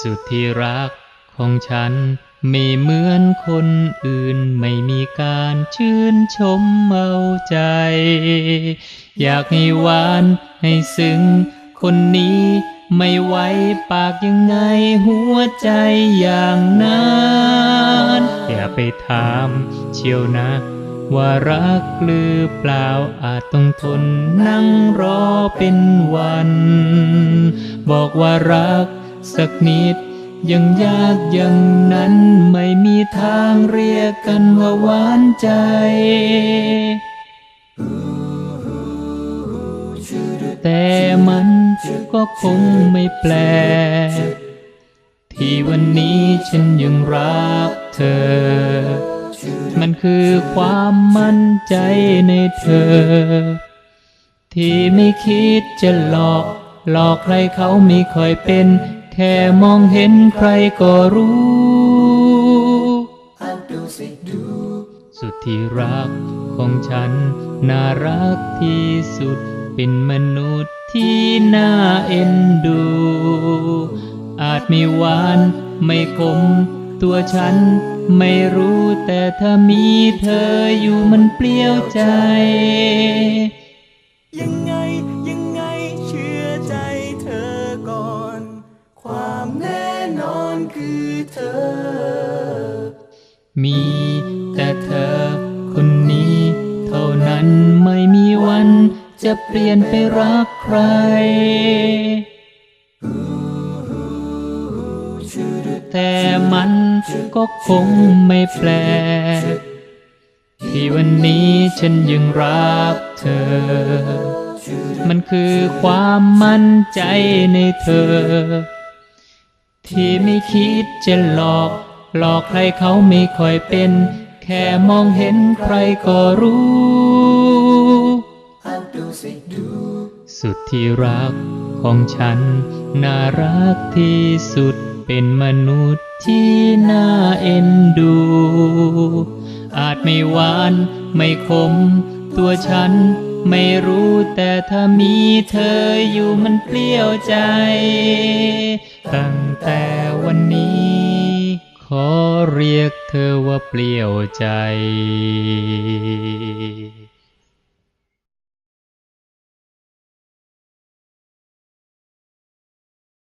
สุดที่รักของฉันไม่เหมือนคนอื่นไม่มีการชื่นชมเอาใจ อยากให้หวานให้ซึ้งคนนี้ไม่ไหวปากยังไงหัวใจอย่างนั้นอย่าไปถามเชียวนะ ว่ารักหรือเปล่าอาจต้องทนนั่งรอเป็นวัน บอกว่ารัก สักนิด ยังยากอย่างนั้นไม่มีทางเรียกกันว่าหวานใจแต่มันก็คงไม่แปล ที่วันนี้ฉันยังรักเธอ มันคือความมั่นใจในเธอ ที่ไม่คิดจะหลอก หลอกใครเขาไม่ค่อยเป็น ค่มองเห็นใครก็รู้สุดที่รักของฉัน น่ารักที่สุด เป็นมนุษย์ที่น่าเอ็นดู อาจไม่หวานไม่คมตัวฉันไม่รู้แต่ถ้ามีเธออยู่มันเปลี่ยวใจ ยังไง คือเธอ มีแต่เธอ คนนี้ เท่านั้นไม่มีวัน จะเปลี่ยนไปรักใครแต่มันก็คงไม่แปลกที่วันนี้ฉันยังรักเธอ มันคือความมั่นใจในเธอ ที่ไม่คิดจะหลอก หลอกใครเขาไม่ค่อยเป็น แค่มองเห็นใครก็รู้สุดที่รักของฉัน น่ารักที่สุดเป็นมนุษย์ที่น่าเอ็นดู อาจไม่หวานไม่คมตัวฉัน ไม่รู้แต่ถ้ามีเธออยู่มันเปลี่ยวใจ ตั้งแต่วันนี้ ขอเรียกเธอว่าเปลี่ยวใจ